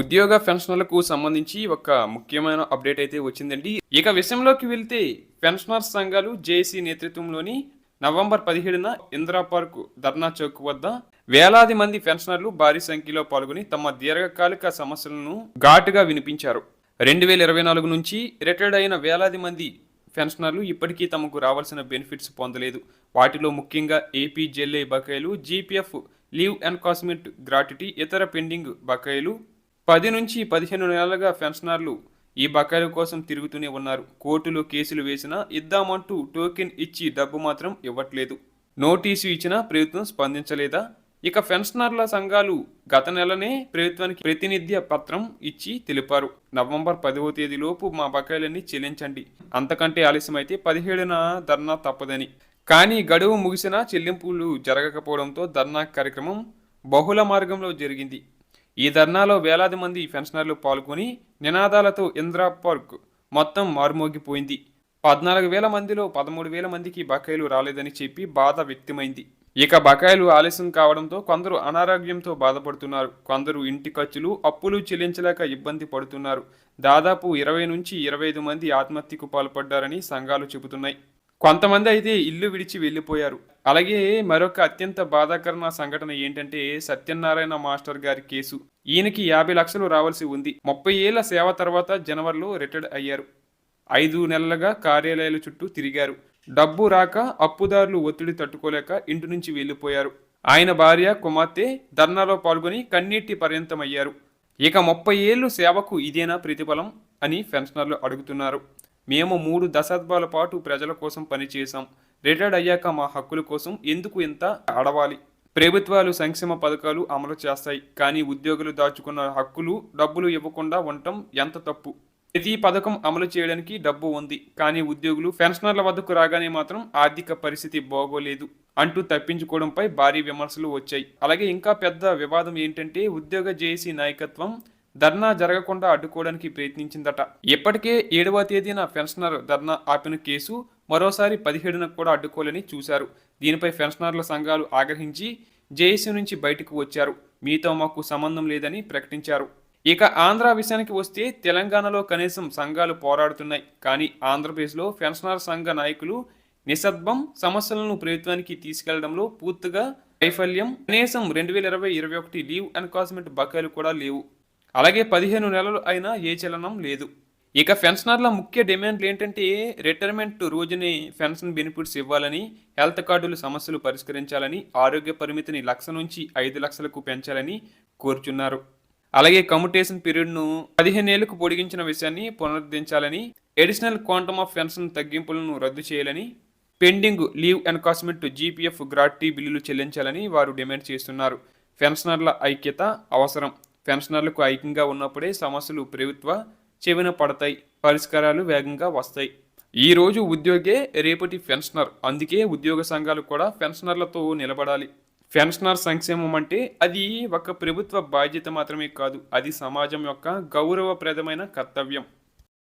ఉద్యోగ పెన్షనర్లకు సంబంధించి ఒక ముఖ్యమైన అప్డేట్ అయితే వచ్చిందండి. ఇక విషయంలోకి వెళ్తే పెన్షనర్ సంఘాలు జేఏసీ నేతృత్వంలోని నవంబర్ పదిహేడున ఇందిరా పార్క్ ధర్నా చౌక్ వద్ద వేలాది మంది పెన్షనర్లు భారీ సంఖ్యలో పాల్గొని తమ దీర్ఘకాలిక సమస్యలను ఘాటుగా వినిపించారు. రెండు వేల ఇరవై నాలుగు నుంచి రిటైర్డ్ అయిన వేలాది మంది పెన్షనర్లు ఇప్పటికీ తమకు రావాల్సిన బెనిఫిట్స్ పొందలేదు. వాటిలో ముఖ్యంగా ఏపీ జెల్ఏ బకాయిలు జీపీఎఫ్ లీవ్ ఎన్కాస్మెంట్ గ్రాట్యుటీ ఇతర పెండింగ్ బకాయిలు పది నుంచి పదిహేను నెలలుగా పెన్షనర్లు ఈ బకాయిల కోసం తిరుగుతూనే ఉన్నారు. కోర్టులో కేసులు వేసినా ఇద్దామంటూ టోకెన్ ఇచ్చి డబ్బు మాత్రం ఇవ్వట్లేదు. నోటీసు ఇచ్చినా ప్రభుత్వం స్పందించలేదా? ఇక పెన్షనర్ల సంఘాలు గత నెలనే ప్రభుత్వానికి ప్రతినిధ్య పత్రం ఇచ్చి తెలిపారు. నవంబర్ పదవ తేదీలోపు మా బకాయిలన్నీ చెల్లించండి. అంతకంటే ఆలస్యమైతే పదిహేడున ధర్నా తప్పదని. కానీ గడువు ముగిసినా చెల్లింపులు జరగకపోవడంతో ధర్నా కార్యక్రమం బహుళ మార్గంలో జరిగింది. ఈ ధర్నాలో వేలాది మంది పెన్షనర్లు పాల్గొని నినాదాలతో ఇందిరా పార్క్ మొత్తం మారుమోగిపోయింది. పద్నాలుగు వేల మందిలో పదమూడు వేల మందికి బకాయిలు రాలేదని చెప్పి బాధ వ్యక్తమైంది. ఇక బకాయిలు ఆలస్యం కావడంతో కొందరు అనారోగ్యంతో బాధపడుతున్నారు. కొందరు ఇంటి ఖర్చులు అప్పులు చెల్లించలేక ఇబ్బంది పడుతున్నారు. దాదాపు ఇరవై నుంచి ఇరవై ఐదు మంది ఆత్మహత్యకు పాల్పడ్డారని సంఘాలు చెబుతున్నాయి. కొంతమంది అయితే ఇల్లు విడిచి వెళ్ళిపోయారు. అలాగే మరొక అత్యంత బాధాకరణ సంఘటన ఏంటంటే సత్యనారాయణ మాస్టర్ గారి కేసు. ఈయనకి యాభై లక్షలు రావాల్సి ఉంది. ముప్పై ఏళ్ళ సేవ తర్వాత జనవరిలో రిటైర్డ్ అయ్యారు. ఐదు నెలలుగా కార్యాలయాల చుట్టూ తిరిగారు. డబ్బు రాక అప్పుదారులు ఒత్తిడి తట్టుకోలేక ఇంటి నుంచి వెళ్ళిపోయారు. ఆయన భార్య కుమార్తె ధర్నాలో పాల్గొని కన్నీటి పర్యంతమయ్యారు. ఇక ముప్పై ఏళ్ళు సేవకు ఇదేనా ప్రతిఫలం అని పెన్షనర్లు అడుగుతున్నారు. మేము మూడు దశాబ్దాల పాటు ప్రజల కోసం పనిచేశాం. రిటైర్డ్ అయ్యాక మా హక్కుల కోసం ఎందుకు ఇంత అడవాలి ప్రభుత్వాలు సంక్షేమ పథకాలు అమలు చేస్తాయి. కానీ ఉద్యోగులు దాచుకున్న హక్కులు డబ్బులు ఇవ్వకుండా ఉండటం ఎంత తప్పు? ప్రతి పథకం అమలు చేయడానికి డబ్బు ఉంది. కానీ ఉద్యోగులు పెన్షనర్ల వద్దకు రాగానే మాత్రం ఆర్థిక పరిస్థితి బాగోలేదు. అంటూ తప్పించుకోవడంపై భారీ విమర్శలు వచ్చాయి. అలాగే ఇంకా పెద్ద వివాదం ఏంటంటే ఉద్యోగ జేఏసీ నాయకత్వం ధర్నా జరగకుండా అడ్డుకోవడానికి ప్రయత్నించిందట. ఇప్పటికే ఏడవ తేదీన పెన్షనర్ ధర్నా ఆపిన కేసు మరోసారి పదిహేడున కూడా అడ్డుకోలేని చూశారు. దీనిపై పెన్షనర్ల సంఘాలు ఆగ్రహించి జేఏసీ నుంచి బయటకు వచ్చారు. మీతో మాకు సంబంధం లేదని ప్రకటించారు. ఇక ఆంధ్ర విషయానికి వస్తే తెలంగాణలో కనీసం సంఘాలు పోరాడుతున్నాయి. కానీ ఆంధ్రప్రదేశ్లో పెన్షనర్ సంఘ నాయకులు నిశ్శబ్దం సమస్యలను ప్రభుత్వానికి తీసుకెళ్ళడంలో పూర్తిగా వైఫల్యం. కనీసం రెండు వేల ఇరవై ఇరవై ఒకటి లీవ్ ఎన్కాస్మెంట్ బకాయిలు కూడా లేవు. అలాగే పదిహేను నెలలు అయినా ఏ చలనం లేదు. ఇక పెన్షనర్ల ముఖ్య డిమాండ్లు ఏంటంటే రిటైర్మెంట్ రోజుని పెన్షన్ బెనిఫిట్స్ ఇవ్వాలని హెల్త్ కార్డుల సమస్యలు పరిష్కరించాలని ఆరోగ్య పరిమితిని లక్ష నుంచి ఐదు లక్షలకు పెంచాలని కోరుచున్నారు. అలాగే కమ్యుటేషన్ పీరియడ్ను పదిహేను ఏళ్ళకు పొడిగించిన విషయాన్ని పునరుద్ధరించాలని ఎడిషనల్ క్వాంటమ్ ఆఫ్ పెన్షన్ తగ్గింపులను రద్దు చేయాలని pending leave encashment GPF gratuity బిల్లులు చెల్లించాలని వారు డిమాండ్ చేస్తున్నారు. పెన్షనర్ల ఐక్యత అవసరం. పెన్షనర్లకు ఐక్యంగా ఉన్నప్పుడే సమస్యలు ప్రభుత్వ చెవిన పడతాయి పరిష్కారాలు వేగంగా వస్తాయి. ఈ రోజు ఉద్యోగే రేపటి పెన్షనర్. అందుకే ఉద్యోగ సంఘాలు కూడా పెన్షనర్లతో నిలబడాలి. పెన్షనర్ సంక్షేమం అంటే అది ఒక ప్రభుత్వ బాధ్యత మాత్రమే కాదు అది సమాజం యొక్క గౌరవప్రదమైన కర్తవ్యం.